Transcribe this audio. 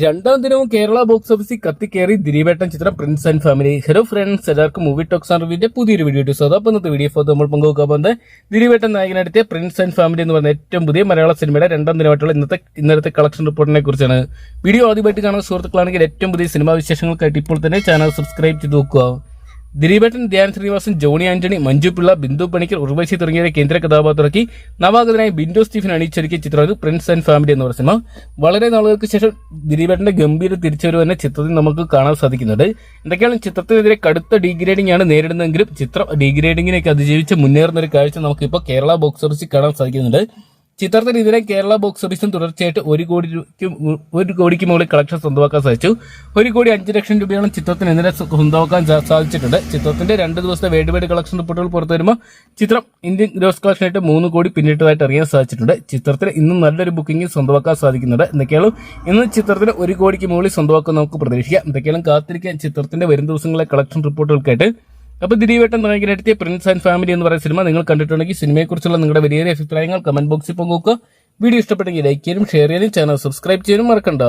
രണ്ടാം ദിനവും കേരള ബോക്സ് ഓഫീസിൽ കത്തിക്കേറി ദിലീപേട്ടൻ ചിത്രം prince and family hello friends എല്ലാവർക്കും മൂവി ടോക്സ് ആൻഡ് റിവ്യൂന്റെ പുതിയൊരു വീഡിയോ ഇട്ടു അപ്പോൾ ഇന്നത്തെ വീഡിയോ ഫോട്ടോ നമ്മൾ പങ്കുവെക്കാൻ പോകുന്നത് ദിലീപേട്ടൻ നായകനെടുത്തിയ പ്രിൻസ് ആൻഡ് ഫാമിലി എന്ന് പറഞ്ഞ ഏറ്റവും പുതിയ മലയാള സിനിമയുടെ രണ്ടാം ദിനമായിട്ടുള്ള ഇന്നത്തെ ഇന്നലത്തെ കളക്ഷൻ റിപ്പോർട്ടിനെ കുറിച്ചാണ്. വീഡിയോ ആദ്യമായിട്ട് കാണുന്ന സുഹൃത്തുക്കളാണെങ്കിൽ ഏറ്റവും പുതിയ സിനിമാ വിശേഷങ്ങൾക്കായിട്ട് ഇപ്പോൾ തന്നെ ചാനൽ സബ്സ്ക്രൈബ് ചെയ്ത് നോക്കുക ദിലീപേട്ടൻ ധ്യാൻ ശ്രീനിവാസൻ ജോണി ആന്റണി മഞ്ജു പിള്ള ബിന്ദു പണിക്കർ ഉർവശി തുടങ്ങിയ കേന്ദ്ര കഥാപാത്രമാക്കി. നവാഗതനായ ബിൻഡോ സ്റ്റീഫൻ അണിയിച്ചൊരുക്കിയ ചിത്രമാണ് പ്രിൻസ് ആൻഡ് ഫാമിലി എന്ന സിനിമ. വളരെ നാളുകൾക്ക് ശേഷം ദിലീപേട്ടന്റെ ഗംഭീര തിരിച്ചുവരവ് തന്നെ ചിത്രത്തിൽ നമുക്ക് കാണാൻ സാധിക്കുന്നുണ്ട്. എന്തൊക്കെയാണ് ചിത്രത്തിനെതിരെ കടുത്ത ഡീഗ്രേഡിംഗ് ആണ് നേരിടുന്നതെങ്കിലും ചിത്രം ഡീഗ്രേഡിങ്ങിനെയൊക്കെ അതിജീവിച്ച് മുന്നേറുന്ന ഒരു കാഴ്ച നമുക്കിപ്പോൾ കേരള ബോക്സ് ഓഫീസിൽ കാണാൻ സാധിക്കുന്നുണ്ട്. ചിത്രത്തിന് ഇതിനെ കേരള ബോക്സ് ഓഫീസും തുടർച്ചയായിട്ട് ഒരു കോടി ഒരു കോടിക്ക് മുകളിൽ കളക്ഷൻ സ്വന്തമാക്കാൻ സാധിച്ചു. ഒരു കോടി അഞ്ച് ലക്ഷം രൂപയോളം ചിത്രത്തിന് ഇതിനെ സ്വന്തമാക്കാൻ സാധിച്ചിട്ടുണ്ട്. ചിത്രത്തിന്റെ രണ്ട് ദിവസത്തെ വേഡ് കളക്ഷൻ റിപ്പോർട്ടുകൾ പുറത്തു വരുമ്പോൾ ചിത്രം ഇന്ത്യൻ ഗ്രോസ് കളക്ഷൻ ആയിട്ട് മൂന്ന് കോടി പിന്നിട്ടതായിട്ട് അറിയാൻ സാധിച്ചിട്ടുണ്ട്. ചിത്രത്തിൽ ഇന്നും നല്ലൊരു ബുക്കിംഗ് സ്വന്തമാക്കാൻ സാധിക്കുന്നുണ്ട് എന്തൊക്കെയാണ് ഇന്ന് ചിത്രത്തിന് ഒരു കോടിക്ക് മുകളിൽ സ്വന്തമാക്കാൻ നമുക്ക് പ്രതീക്ഷിക്കാം. എന്തൊക്കെയാണ് കാത്തിരിക്കാൻ ചിത്രത്തിന്റെ വരും ദിവസങ്ങളിലെ കളക്ഷൻ റിപ്പോർട്ടുകൾക്കായിട്ട് അപ്പൊ ദിലീപേട്ടൻ നായകനെടുത്തിയ പ്രിൻസ് ആൻഡ് ഫാമിലി എന്ന് പറയുന്ന സിനിമ നിങ്ങൾ കണ്ടിട്ടുണ്ടെങ്കിൽ സിനിമയെക്കുറിച്ചുള്ള നിങ്ങളുടെ വലിയ അഭിപ്രായങ്ങൾ കമന്റ് ബോക്സിൽ പങ്കുവെക്കുക. വീഡിയോ ഇഷ്ടപ്പെട്ടെങ്കിൽ ലൈക്ക് ചെയ്യാനും ഷെയർ ചെയ്യാനും ചാനൽ സബ്സ്ക്രൈബ് ചെയ്യാനും മറക്കണ്ട.